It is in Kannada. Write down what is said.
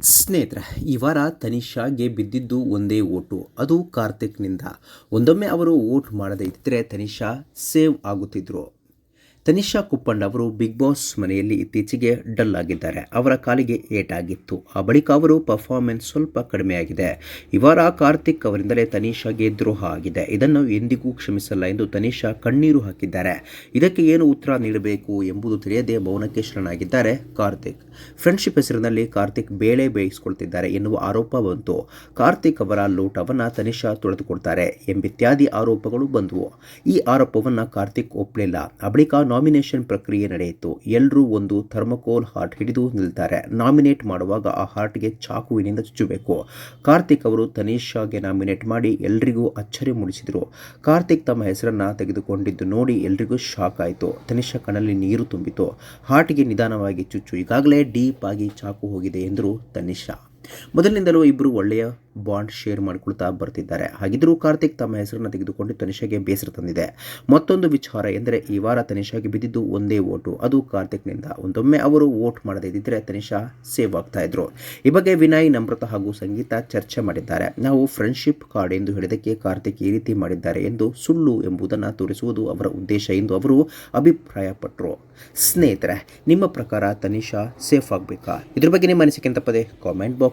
ಸ್ನೇಹಿತರೆ, ಈ ವಾರ ತನಿಷಾಗೆ ಬಿದ್ದಿದ್ದು ಒಂದೇ ಓಟು. ಅದು ಕಾರ್ತಿಕ್ನಿಂದ. ಒಂದೊಮ್ಮೆ ಅವರು ಓಟ್ ಮಾಡದೇ ಇದ್ದರೆ ತನಿಷಾ ಸೇವ್ ಆಗುತ್ತಿದ್ರು. ತನಿಷಾ ಕುಪ್ಪಂಡ್ ಅವರು ಬಿಗ್ ಬಾಸ್ ಮನೆಯಲ್ಲಿ ಇತ್ತೀಚೆಗೆ ಡಲ್ ಆಗಿದ್ದಾರೆ. ಅವರ ಕಾಲಿಗೆ ಏಟಾಗಿತ್ತು. ಆ ಬಳಿಕ ಅವರು ಪರ್ಫಾರ್ಮೆನ್ಸ್ ಸ್ವಲ್ಪ ಕಡಿಮೆಯಾಗಿದೆ. ಇವರ ವಾರ ಕಾರ್ತಿಕ್ ಅವರಿಂದಲೇ ತನಿಷಾಗೆ ದ್ರೋಹ ಆಗಿದೆ. ಇದನ್ನು ಎಂದಿಗೂ ಕ್ಷಮಿಸಲ್ಲ ಎಂದು ತನಿಷಾ ಕಣ್ಣೀರು ಹಾಕಿದ್ದಾರೆ. ಇದಕ್ಕೆ ಏನು ಉತ್ತರ ನೀಡಬೇಕು ಎಂಬುದು ತಿಳಿಯದೆ ಮೌನಕ್ಕೆ ಶರಣಾಗಿದ್ದಾರೆ ಕಾರ್ತಿಕ್. ಫ್ರೆಂಡ್ಶಿಪ್ ಹೆಸರಿನಲ್ಲಿ ಕಾರ್ತಿಕ್ ಬೇಳೆ ಬೇಯಿಸಿಕೊಳ್ತಿದ್ದಾರೆ ಎನ್ನುವ ಆರೋಪ ಬಂತು. ಕಾರ್ತಿಕ್ ಅವರ ಲೋಟವನ್ನು ತನಿಷಾ ತೊಳೆದುಕೊಡ್ತಾರೆ ಎಂಬಿತ್ಯಾದಿ ಆರೋಪಗಳು ಬಂದವು. ಈ ಆರೋಪವನ್ನು ಕಾರ್ತಿಕ್ ಒಪ್ಪಲಿಲ್ಲ. ಆ ಬಳಿಕ ನಾಮಿನೇಷನ್ ಪ್ರಕ್ರಿಯೆ ನಡೆಯಿತು. ಎಲ್ಲರೂ ಒಂದು ಥರ್ಮಕೋಲ್ ಹಾರ್ಟ್ ಹಿಡಿದು ನಿಲ್ತಾರೆ. ನಾಮಿನೇಟ್ ಮಾಡುವಾಗ ಆ ಹಾರ್ಟ್ಗೆ ಚಾಕುವಿನಿಂದ ಚುಚ್ಚಬೇಕು. ಕಾರ್ತಿಕ್ ಅವರು ತನಿಷಾಗೆ ನಾಮಿನೇಟ್ ಮಾಡಿ ಎಲ್ರಿಗೂ ಅಚ್ಚರಿ ಮೂಡಿಸಿದರು. ಕಾರ್ತಿಕ್ ತಮ್ಮ ಹೆಸರನ್ನ ತೆಗೆದುಕೊಂಡಿದ್ದು ನೋಡಿ ಎಲ್ರಿಗೂ ಶಾಕ್ ಆಯಿತು. ತನಿಷಾ ಕಣ್ಣಲ್ಲಿ ನೀರು ತುಂಬಿತು ಹಾರ್ಟ್ಗೆ ನಿಧಾನವಾಗಿ ಚುಚ್ಚು. ಈಗಾಗಲೇ ಡೀಪ್ ಆಗಿ ಚಾಕು ಹೋಗಿದೆ ಎಂದರು ತನಿಷಾ ಮೊದಲಿನಿಂದಲೂ ಇಬ್ಬರು ಒಳ್ಳೆಯ ಬಾಂಡ್ ಶೇರ್ ಮಾಡಿಕೊಳ್ತಾ ಬರ್ತಿದ್ದಾರೆ. ಹಾಗಿದ್ದರೂ ಕಾರ್ತಿಕ್ ತಮ್ಮ ಹೆಸರನ್ನು ತೆಗೆದುಕೊಂಡು ತನಿಷಾಗೆ ಬೇಸರ ತಂದಿದೆ. ಮತ್ತೊಂದು ವಿಚಾರ ಎಂದರೆ, ಈ ವಾರ ತನಿಷಾಗೆ ಬಿದ್ದಿದ್ದು ಒಂದೇ ಓಟು. ಅದು ಕಾರ್ತಿಕ್ನಿಂದ. ಒಂದೊಮ್ಮೆ ಅವರು ವೋಟ್ ಮಾಡದೇ ಇದ್ದಿದ್ರೆ ತನಿಷಾ ಸೇವ್ ಆಗ್ತಾ ಇದ್ರು. ಈ ಬಗ್ಗೆ ವಿನಯ್, ನಮ್ರತ ಹಾಗೂ ಸಂಗೀತ ಚರ್ಚೆ ಮಾಡಿದ್ದಾರೆ. ನಾವು ಫ್ರೆಂಡ್ಶಿಪ್ ಕಾರ್ಡ್ ಎಂದು ಹೇಳಿದಕ್ಕೆ ಕಾರ್ತಿಕ್ ಈ ರೀತಿ ಮಾಡಿದ್ದಾರೆ ಎಂದು ಸುಳ್ಳು ಎಂಬುದನ್ನು ತೋರಿಸುವುದು ಅವರ ಉದ್ದೇಶ ಎಂದು ಅವರು ಅಭಿಪ್ರಾಯಪಟ್ಟರು ಸ್ನೇಹಿತರೆ, ನಿಮ್ಮ ಪ್ರಕಾರ ತನಿಷಾ ಸೇಫ್ ಆಗಬೇಕಾ? ಇದ್ರ ಬಗ್ಗೆ ನಿಮ್ಮ ಅನಿಸಿಕೆ ತಪ್ಪದೆ ಕಾಮೆಂಟ್